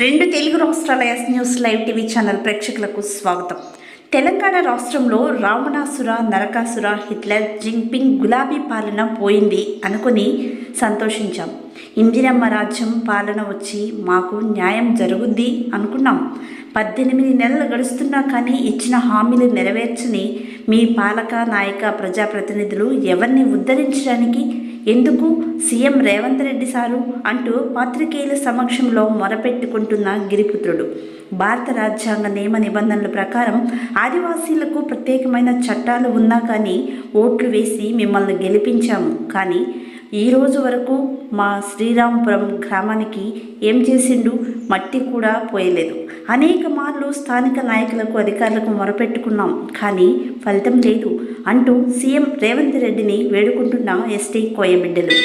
రెండు తెలుగు రాష్ట్రాల S news live TV channel ప్రేక్షకులకు స్వాగతం. తెలంగాణ రాష్ట్రంలో రావణాసుర నరకాసుర హిట్లర్ జింపింగ్ గులాబీ పాలన పోయింది అనుకుని సంతోషించాం. ఇందిరమ్మ రాజ్యం పాలన వచ్చి మాకు న్యాయం జరుగుద్ది అనుకున్నాం. పద్దెనిమిది నెలలు గడుస్తున్నా కానీ ఇచ్చిన హామీలు నెరవేర్చని మీ పాలక నాయక ప్రజాప్రతినిధులు ఎవరిని ఉద్ధరించడానికి ఎందుకు సీఎం రేవంత్ రెడ్డి సారు అంటూ పాత్రికేయుల సమక్షంలో మొరపెట్టుకుంటున్న గిరిపుత్రుడు. భారత రాజ్యాంగ నియమ నిబంధనల ప్రకారం ఆదివాసీలకు ప్రత్యేకమైన చట్టాలు ఉన్నా కానీ ఓట్లు వేసి మిమ్మల్ని గెలిపించాము. కానీ ఈ రోజు వరకు మా శ్రీరాంపురం గ్రామానికి ఏం చేసిండు? మట్టి కూడా పోయలేదు. అనేక మార్లు స్థానిక నాయకులకు అధికారులకు మొరపెట్టుకున్నాం. కానీ ఫలితం లేదు అంటూ సీఎం రేవంత్ రెడ్డిని వేడుకుంటున్న ఎస్టీ కోయబిడ్డలు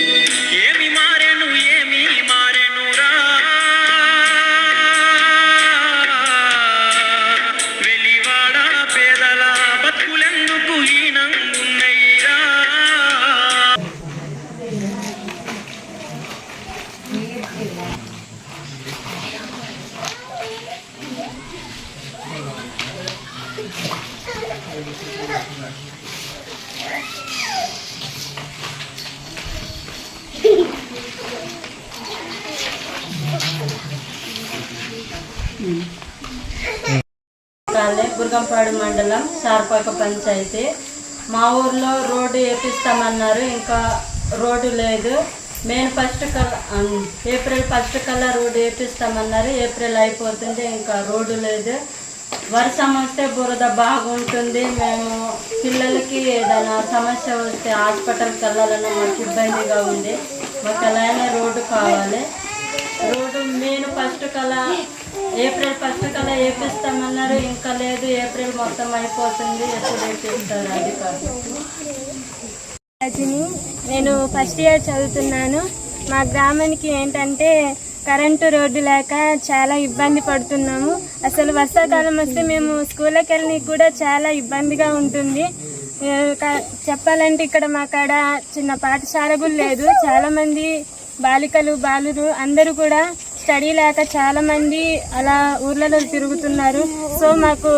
బుర్గంపాడు మండలం సార్పాక పంచాయతీ. మా ఊర్లో రోడ్డు వేపిస్తామన్నారు ఇంకా రోడ్డు లేదు. మేము ఫస్ట్ కల్లా ఏప్రిల్ ఫస్ట్ కల్లా రోడ్డు వేపిస్తామన్నారు ఏప్రిల్ అయిపోతుంది ఇంకా రోడ్డు లేదు. వర్షం వస్తే బురద బాగుంటుంది. మేము పిల్లలకి ఏదైనా సమస్య వస్తే హాస్పిటల్కి వెళ్ళాలన్నా మాకు ఇబ్బందిగా ఉంది. మాకు ఎలా రోడ్డు కావాలి. రోడ్డు నేను ఫస్ట్ కల ఏప్రిల్ ఫస్ట్ కల వేపిస్తామన్నారు ఇంకా లేదు ఏప్రిల్ మొత్తం అయిపోతుంది. ఎప్పుడు వేపిస్తారు అధికారులు? రజని నేను ఫస్ట్ ఇయర్ చదువుతున్నాను. మా గ్రామానికి ఏంటంటే కరెంటు రోడ్డు లేక చాలా ఇబ్బంది పడుతున్నాము. అసలు వర్షాకాలం వస్తే మేము స్కూల్కి వెళ్ళి కూడా చాలా ఇబ్బందిగా ఉంటుంది. చెప్పాలంటే ఇక్కడ మా కాడ చిన్న పాఠశాల కూడా లేదు. చాలామంది బాలికలు బాలురు అందరూ కూడా స్టడీ లేక చాలామంది అలా ఊర్లలో తిరుగుతున్నారు. సో మాకు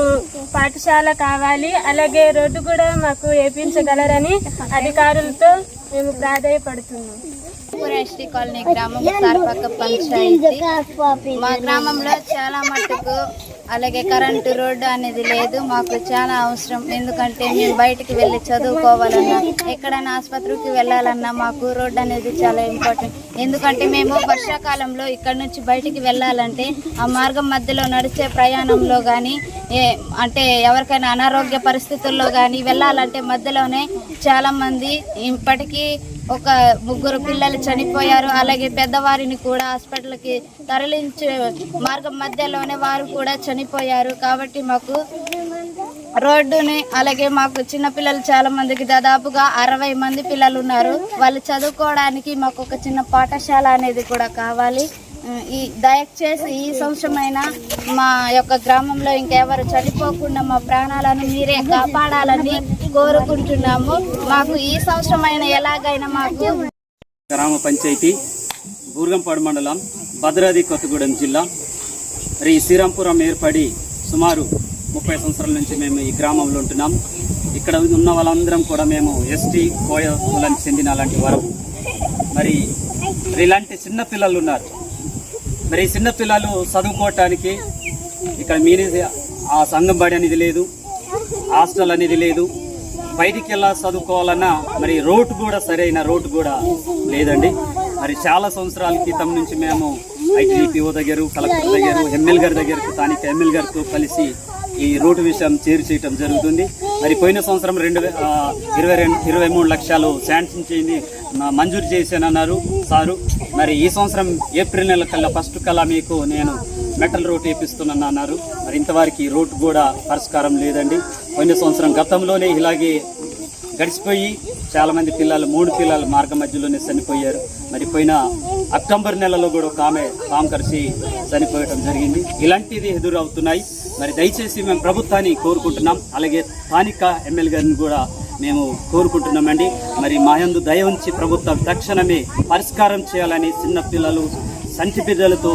పాఠశాల కావాలి. అలాగే రోడ్డు కూడా మాకు వేపించగలరని అధికారులతో మేము ప్రాధాయపడుతున్నాం. ఎస్టీ కాలనీ గ్రామం సార్పక్క పంచాయతీ. మా గ్రామంలో చాలా మట్టుకు అలాగే కరెంటు రోడ్డు అనేది లేదు. మాకు చాలా అవసరం. ఎందుకంటే మేము బయటికి వెళ్ళి చదువుకోవాలన్నా ఎక్కడైనా ఆసుపత్రికి వెళ్ళాలన్నా మాకు రోడ్డు అనేది చాలా ఇంపార్టెంట్. ఎందుకంటే మేము వర్షాకాలంలో ఇక్కడ నుంచి బయటికి వెళ్ళాలంటే ఆ మార్గం మధ్యలో నడిచే ప్రయాణంలో కానీ అంటే ఎవరికైనా అనారోగ్య పరిస్థితుల్లో కానీ వెళ్ళాలంటే మధ్యలోనే చాలామంది ఇప్పటికీ ఒక ముగ్గురు పిల్లలు చనిపోయారు. అలాగే పెద్దవారిని కూడా హాస్పిటల్కి తరలించే మార్గం మధ్యలోనే వారు కూడా చనిపోయారు. కాబట్టి మాకు రోడ్డుని అలాగే మాకు చిన్న పిల్లలు చాలా మందికి దాదాపుగా అరవై మంది పిల్లలు ఉన్నారు. వాళ్ళు చదువుకోవడానికి మాకు ఒక చిన్న పాఠశాల అనేది కూడా కావాలి. ఈ దయచేసి ఈ సంవత్సరమైనా మా యొక్క గ్రామంలో ఇంకెవరు చనిపోకుండా మా ప్రాణాలను మీరే కాపాడాలని కోరుకుంటున్నాము. మాకు ఈ సంవత్సరమైన ఎలాగైనా మాకు గ్రామ పంచాయతీ బూర్గంపాడు మండలం భద్రాద్రి కొత్తగూడెం జిల్లా మరి శ్రీరాంపురం ఏర్పడి సుమారు ముప్పై సంవత్సరాల నుంచి మేము ఈ గ్రామంలో ఉంటున్నాం. ఇక్కడ ఉన్న వాళ్ళందరం కూడా మేము ఎస్టీ కోయ కులానికి చెందిన అలాంటి వరం. మరి మరి ఇలాంటి చిన్న పిల్లలు ఉన్నారు. మరి చిన్నపిల్లలు చిన్న పిల్లలు చదువుకోవటానికి ఇక్కడ మీని ఆ సంఘం బడి అనేది లేదు హాస్టల్ అనేది లేదు. బయటికి వెళ్ళా చదువుకోవాలన్నా మరి రోడ్డు కూడా సరైన రోడ్డు కూడా లేదండి. మరి చాలా సంవత్సరాల క్రితం నుంచి మేము ఐటీపీఓ దగ్గర కలెక్టర్ దగ్గర ఎమ్మెల్యే గారి దగ్గరకు స్థానిక ఎమ్మెల్యే గారితో కలిసి ఈ రోడ్డు విషయం చేరు చేయటం జరుగుతుంది. మరి పోయిన సంవత్సరం రెండు ఇరవై రెండు ఇరవై మూడు లక్షలు శాంక్షన్ చేయండి మంజూరు చేశానన్నారు సారు. మరి ఈ సంవత్సరం ఏప్రిల్ నెల కల్లా ఫస్ట్ కల్లా మీకు నేను మెటల్ రోడ్ వేపిస్తున్నాను అన్నారు. మరి ఇంతవరకు ఈ రోడ్ కూడా పరిష్కారం లేదండి. కొన్ని సంవత్సరం గతంలోనే ఇలాగే గడిచిపోయి చాలామంది పిల్లలు మూడు పిల్లలు మార్గ మధ్యలోనే చనిపోయారు. మరి పోయిన అక్టోబర్ నెలలో కూడా ఒక ఆమె పాము కలిసి చనిపోయడం జరిగింది. ఇలాంటిది ఎదురవుతున్నాయి. మరి దయచేసి మేము ప్రభుత్వాన్ని కోరుకుంటున్నాం. అలాగే స్థానిక ఎమ్మెల్యే గారిని కూడా మేము కోరుకుంటున్నామండి. మరి మాయందు దయ ఉంచి ప్రభుత్వం తక్షణమే పరిష్కారం చేయాలని చిన్నపిల్లలు సంచి బిడ్డలతో